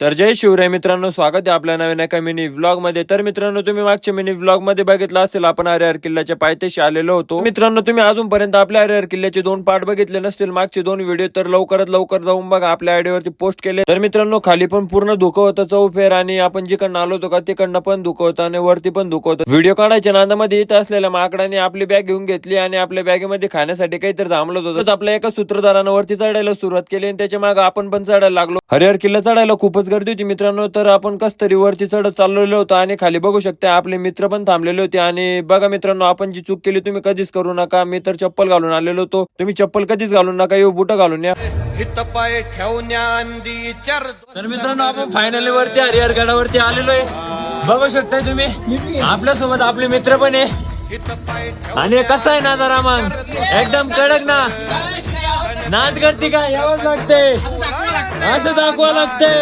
तर जय शिवराय मित्रांनो स्वागत आहे आपल्या नवीन एका मिनी व्लॉगमध्ये. तर मित्रांनो तुम्ही मागच्या मिनी व्लॉगमध्ये बघितलं असेल आपण हरिहर किल्ल्याच्या पायथ्याशी आलेलो होतो. मित्रांनो तुम्ही अजूनपर्यंत आपल्या हरिहर किल्ल्याचे दोन पार्ट बघितले नसतील मागचे दोन व्हिडिओ तर लवकरात लवकर जाऊन बघा. आपल्या आयडीवरती पोस्ट केले. तर मित्रांनो खाली पण पूर्ण धुकं होतं चौफेर आणि आपण जिकडनं आलो होतो का तिकडनं पण धुकं होतं आणि वरती पण धुकं होतं व्हिडिओ काढायच्या नांदामध्ये येत असलेल्या माकडाने आपली बॅग घेऊन घेतली आणि आपल्या बॅगेमध्ये खाण्यासाठी काहीतरी थांबलं होतं. तर आपल्या एका सूत्रधारानं वरती चढायला सुरुवात केली आणि त्याच्यामागे आपण पण चढायला लागलो. हरिहर किल्ला चढायला खूपच गर्दी होती मित्रांनो तर आपण कस तरी वरती चढत चाललेलो होतो आणि खाली बघू शकता आपले मित्र पण थांबलेले होते. आणि बघा मित्रांनो आपण जी चूक केली तुम्ही कधीच करू नका. मी तर चप्पल घालून आलेलो होतो. तुम्ही चप्पल कधीच घालून नका येऊ बुट घालून या. पाय चार तर मित्रांनो आपण फायनली वरती हरिहर गडावरती आलेलो आहे बघू शकता तुम्ही आपल्यासोबत आपले मित्र पण आहे. आणि कसं आहे ना जरा मग? एकदम कडक ना? नाद करते का? यावंच लागते असं दाखवा लागते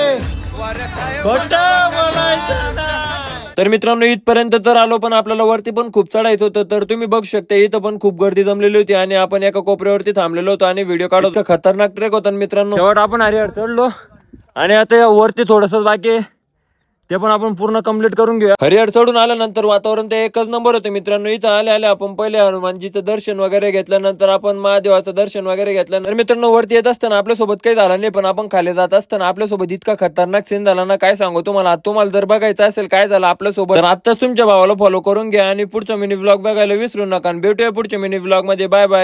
खोटं बोलायचं नाही. तर मित्रांनो इथपर्यंत तर आलो पण आपल्याला वरती पण खूप चढायचं होतं तर तुम्ही बघू शकता इथं पण खूप गर्दी जमलेली होती आणि आपण एका कोपऱ्यावरती थांबलेलो होतो आणि व्हिडिओ काढत. खतरनाक ट्रेक होता मित्रांनो शेवट आपण हरिहर चढलो आणि आता वरती थोडस बाकी. ते पण आपण पूर्ण कंप्लीट करून घेऊया. हरिहर चढून आल्यानंतर वातावरण ते एकच नंबर होतं. मित्रांनो इथं आले आले आपण पहिले हनुमानजीचं दर्शन वगैरे घेतल्यानंतर आपण महादेवाचं दर्शन वगैरे घेतल्यानंतर मित्रांनो वरती येत असताना आपल्यासोबत काही झालं नाही पण आपण खाली जात असताना आपल्यासोबत इतका खतरनाक सीन झाला ना काय सांगू तुम्हाला? तुम्हाला जर बघायचं असेल काय झालं आपल्यासोबत तर आत्ताच तुमच्या भावाला फॉलो करून घ्या आणि पुढचा मिनी व्लॉग बघायला विसरू नका. आणि भेटूया पुढच्या मिनी व्लॉगमध्ये. Bye bye